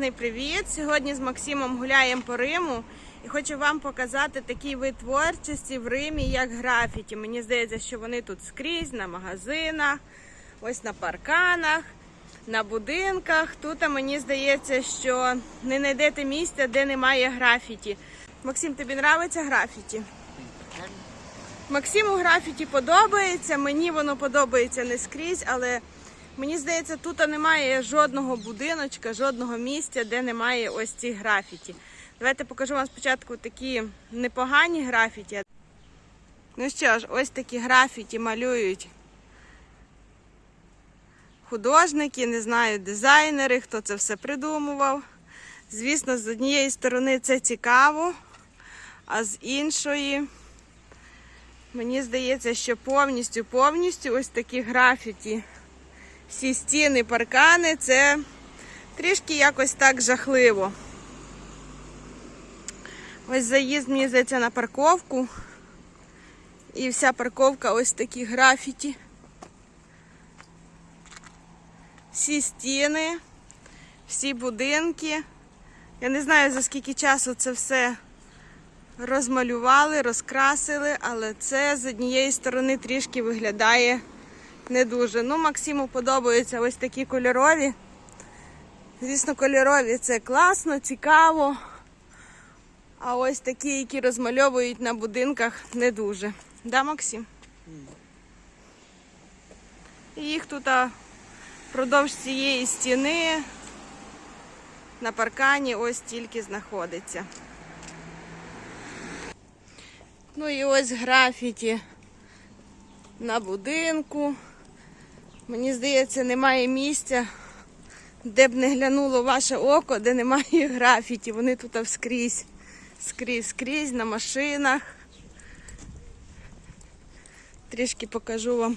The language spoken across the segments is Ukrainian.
величезний привіт! Сьогодні з Максимом гуляємо по Риму і хочу вам показати такий вид творчості в Римі, як графіті. Мені здається, що вони тут скрізь, на магазинах, ось на парканах, на будинках. Тут мені здається, що не знайдете місця, де немає графіті. Максим, тобі подобається графіті? Максиму графіті подобається, мені воно подобається не скрізь, але мені здається, тут немає жодного будиночка, жодного місця, де немає ось цих графіті. Давайте покажу вам спочатку такі непогані графіті. Ну що ж, ось такі графіті малюють художники, не знаю, дизайнери, хто це все придумував. Звісно, з однієї сторони це цікаво, а з іншої. Мені здається, що повністю, повністю ось такі графіті, всі стіни, паркани, це трішки якось так жахливо. Ось заїзд, мені здається, на парковку. І вся парковка ось такі графіті. Всі стіни, всі будинки. Я не знаю, за скільки часу це все розмалювали, розкрасили, але це з однієї сторони трішки виглядає не дуже. Ну, Максиму подобаються ось такі кольорові. Звісно, кольорові це класно, цікаво. А ось такі, які розмальовують на будинках, не дуже. Да, Максим? І їх тут впродовж цієї стіни на паркані ось тільки знаходиться. Ну і ось графіті на будинку. Мені здається, немає місця, де б не глянуло ваше око, де немає графіті. Вони тут вскрізь, скрізь, скрізь на машинах. Трішки покажу вам.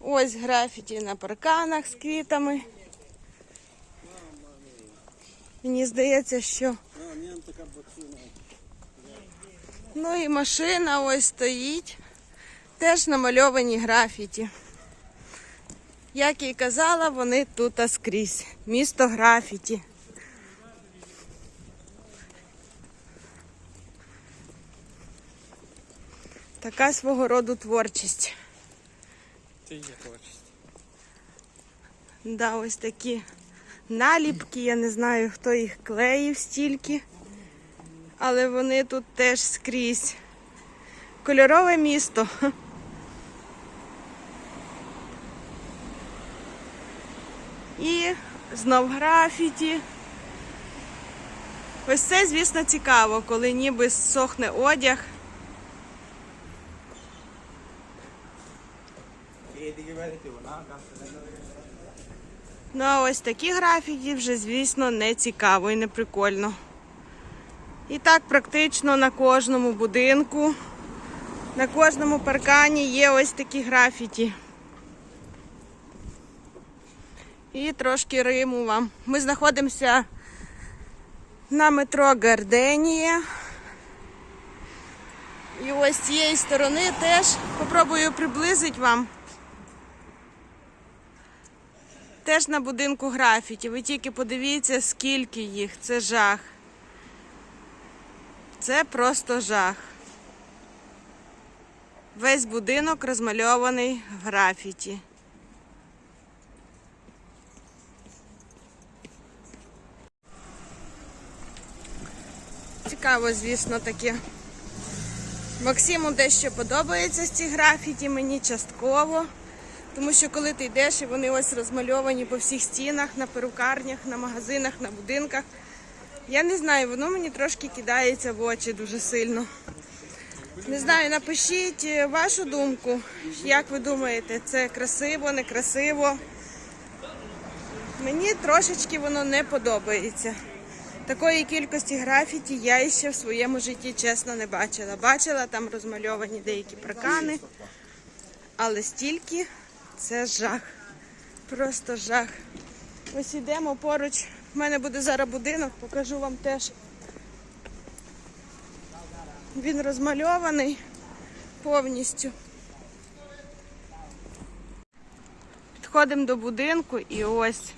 Ось графіті на парканах з квітами. Мені здається, що Ну і машина ось стоїть. Теж намальовані графіті. Як і казала, вони тут скрізь. Місто графіті. Така свого роду творчість. Це є творчість. Да, ось такі наліпки, я не знаю, хто їх клеїв стільки, але вони тут теж скрізь. Кольорове місто. І знов графіті. Ось це, звісно, цікаво, коли ніби сохне одяг. Ну а ось такі графіки вже, звісно, не цікаво і не прикольно. І так практично на кожному будинку, на кожному паркані є ось такі графіті. І трошки Риму вам. Ми знаходимося на метро Гарденія. І ось з цієї сторони теж попробую приблизити вам. Теж на будинку графіті. Ви тільки подивіться, скільки їх. Це жах. Це просто жах. Весь будинок розмальований в графіті. Цікаво, звісно, таке. Максиму дещо подобається з ці графіті, мені частково. Тому що коли ти йдеш і вони ось розмальовані по всіх стінах, на перукарнях, на магазинах, на будинках. Я не знаю, воно мені трошки кидається в очі дуже сильно. Не знаю, напишіть е, вашу думку, як ви думаєте, це красиво, некрасиво. Мені трошечки воно не подобається. Такої кількості графіті я ще в своєму житті чесно не бачила. Бачила там розмальовані деякі паркани, але стільки це жах. Просто жах. Ось ідемо поруч. У мене буде зараз будинок, покажу вам теж. Він розмальований повністю. Підходимо до будинку і ось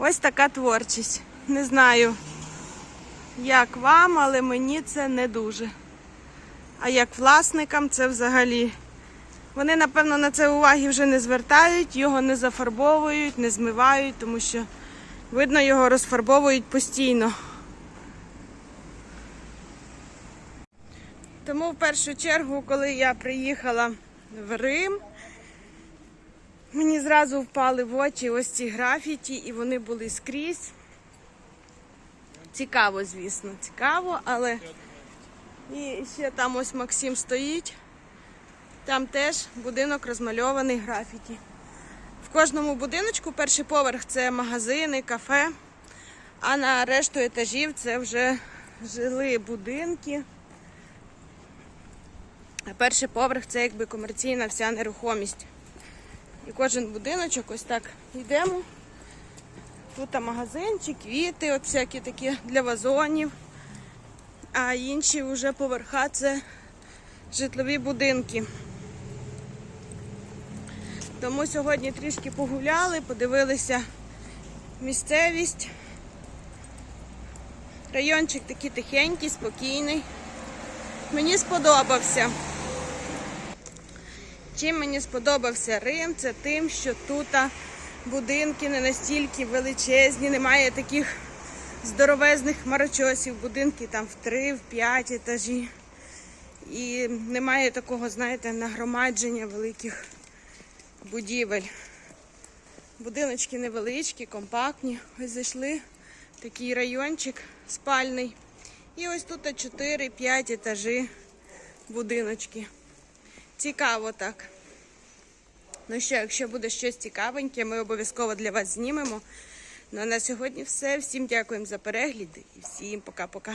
Ось така творчість. Не знаю, як вам, але мені це не дуже. А як власникам це взагалі. Вони, напевно, на це уваги вже не звертають, його не зафарбовують, не змивають, тому що, видно, його розфарбовують постійно. Тому в першу чергу, коли я приїхала в Рим, мені зразу впали в очі ось ці графіті, і вони були скрізь. Цікаво, звісно, цікаво, але і ще там ось Максим стоїть. Там теж будинок розмальований графіті. В кожному будиночку перший поверх це магазини, кафе, а на решту етажів це вже жили будинки. А перший поверх це якби комерційна вся нерухомість. І кожен будиночок ось так йдемо. Тут магазинчик, квіти, от всякі такі для вазонів. А інші вже поверха це житлові будинки. Тому сьогодні трішки погуляли, подивилися місцевість. Райончик такий тихенький, спокійний. Мені сподобався. Чим мені сподобався Рим, це тим, що тут будинки не настільки величезні, немає таких здоровезних хмарочосів, будинки там в три, в п'ять етажі. І немає такого, знаєте, нагромадження великих будівель. Будиночки невеличкі, компактні. Ось зайшли такий райончик спальний. І ось тут 4-5 етажі будиночки. Цікаво так. Ну що, якщо буде щось цікавеньке, ми обов'язково для вас знімемо. Ну а на сьогодні все. Всім дякуємо за перегляд і всім пока-пока.